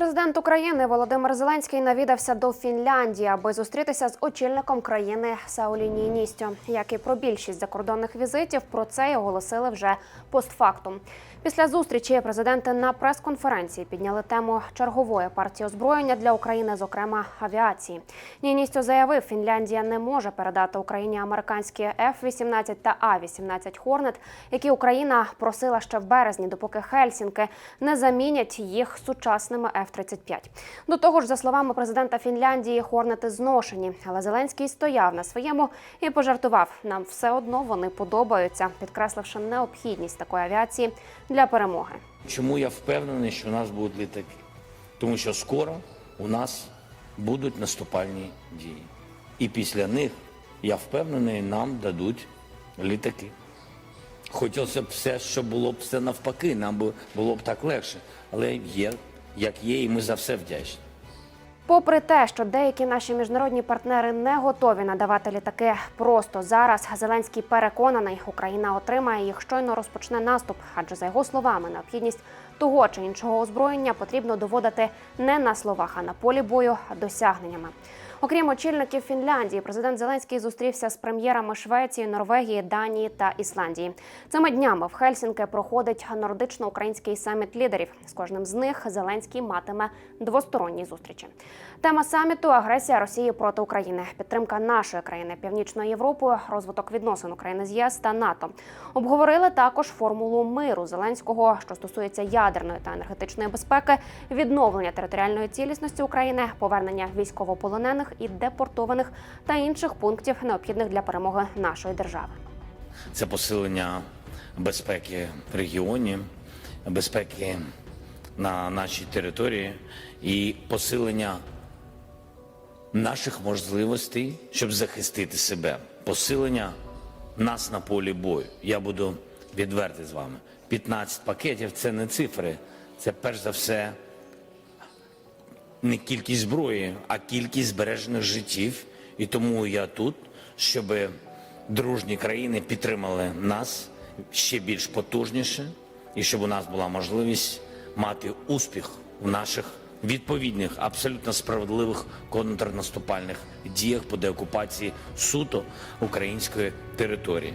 Президент України Володимир Зеленський навідався до Фінляндії, аби зустрітися з очільником країни Саулі Ніністю. Як і про більшість закордонних візитів, про це й оголосили вже постфактум. Після зустрічі президенти на прес-конференції підняли тему чергової партії озброєння для України, зокрема авіації. Ніністю заявив, Фінляндія не може передати Україні американські F-18 та А-18 Хорнет, які Україна просила ще в березні, допоки Хельсінки не замінять їх сучасними F-35. До того ж, за словами президента Фінляндії, Хорнети зношені, але Зеленський стояв на своєму і пожартував. Нам все одно вони подобаються, підкресливши необхідність такої авіації для перемоги. Чому я впевнений, що у нас будуть літаки? Тому що скоро у нас будуть наступальні дії. І після них, я впевнений, нам дадуть літаки. Хотілося б все, щоб було б все навпаки, нам було б так легше. Але є, як є, і ми за все вдячні. Попри те, що деякі наші міжнародні партнери не готові надавати літаки просто зараз, Зеленський переконаний, Україна отримає їх щойно розпочне наступ. Адже за його словами, необхідність того чи іншого озброєння потрібно доводити не на словах, а на полі бою досягненнями. Окрім очільників Фінляндії, президент Зеленський зустрівся з прем'єрами Швеції, Норвегії, Данії та Ісландії. Цими днями в Хельсінки проходить нордично-український саміт лідерів. З кожним з них Зеленський матиме двосторонні зустрічі. Тема саміту агресія Росії проти України, підтримка нашої країни Північною Європою, розвиток відносин України з ЄС та НАТО. Обговорили також формулу миру Зеленського, що стосується ядерної та енергетичної безпеки, відновлення територіальної цілісності України, повернення військовополонених і депортованих та інших пунктів, необхідних для перемоги нашої держави. Це посилення безпеки в регіоні, безпеки на нашій території і посилення наших можливостей, щоб захистити себе, посилення нас на полі бою. Я буду відвертий з вами. 15 пакетів це не цифри, це перш за все не кількість зброї, а кількість збережених життів. І тому я тут, щоб дружні країни підтримали нас ще більш потужніше, і щоб у нас була можливість мати успіх в наших відповідних, абсолютно справедливих контрнаступальних діях по деокупації суто української території.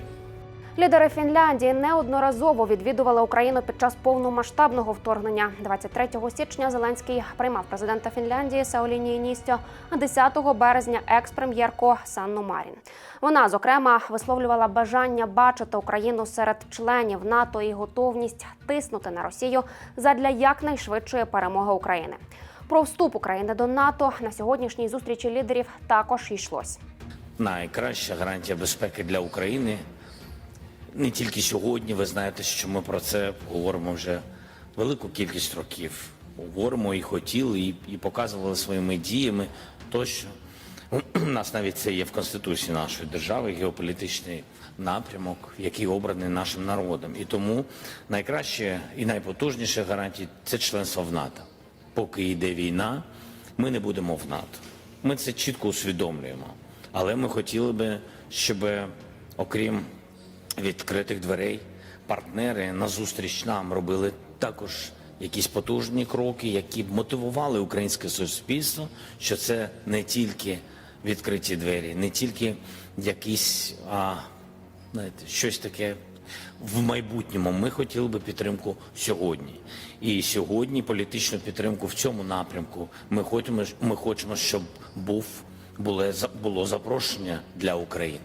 Лідери Фінляндії неодноразово відвідували Україну під час повномасштабного вторгнення. 23 січня Зеленський приймав президента Фінляндії Саулі Ністьо, а 10 березня екс-прем'єрку Санну Марін. Вона зокрема висловлювала бажання бачити Україну серед членів НАТО і готовність тиснути на Росію задля якнайшвидшої перемоги України. Про вступ України до НАТО на сьогоднішній зустрічі лідерів також йшлось. Найкраща гарантія безпеки для України не тільки сьогодні. Ви знаєте, що ми про це говоримо вже велику кількість років. Говоримо і хотіли, і, і показували своїми діями тощо. У нас навіть це є в конституції нашої держави, геополітичний напрямок, який обраний нашим народом. І тому найкраще і найпотужніше гарантії це членство в НАТО. Поки йде війна, ми не будемо в НАТО. Ми це чітко усвідомлюємо. Але ми хотіли би, щоб окрім відкритих дверей партнери назустріч нам робили також якісь потужні кроки, які б мотивували українське суспільство, що це не тільки відкриті двері, не тільки якісь а, знаєте, щось таке в майбутньому. Ми хотіли би підтримку сьогодні. І сьогодні політичну підтримку в цьому напрямку ми хочемо, ми хочемо щоб був було, було запрошення для України.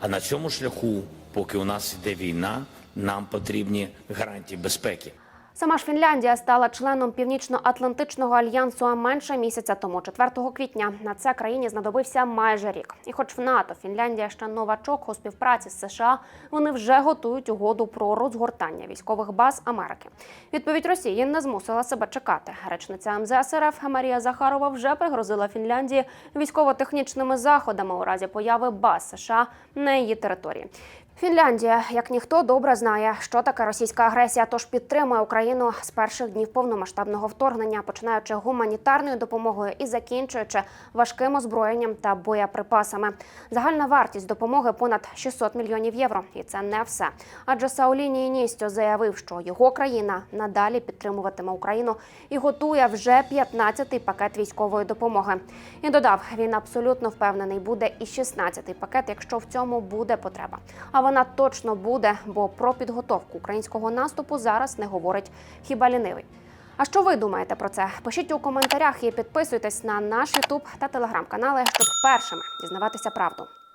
А на цьому шляху, поки у нас йде війна, нам потрібні гарантії безпеки. Сама ж Фінляндія стала членом Північно-Атлантичного альянсу менше місяця тому, 4 квітня. На це країні знадобився майже рік. І, хоч в НАТО Фінляндія ще новачок у співпраці з США, вони вже готують угоду про розгортання військових баз Америки. Відповідь Росії не змусила себе чекати. Речниця МЗС РФ Марія Захарова вже пригрозила Фінляндії військово-технічними заходами у разі появи баз США на її території. Фінляндія, як ніхто, добре знає, що таке російська агресія, тож підтримує Україну з перших днів повномасштабного вторгнення, починаючи гуманітарною допомогою і закінчуючи важким озброєнням та боєприпасами. Загальна вартість допомоги понад 600 мільйонів євро, і це не все. Адже Сауліні Ністьо заявив, що його країна надалі підтримуватиме Україну і готує вже 15-й пакет військової допомоги. І додав, він абсолютно впевнений, буде і 16-й пакет, якщо в цьому буде потреба. А вона точно буде, бо про підготовку українського наступу зараз не говорить хіба лінивий. А що ви думаєте про це? Пишіть у коментарях і підписуйтесь на наш Ютуб та телеграм-канали, щоб першими дізнаватися правду.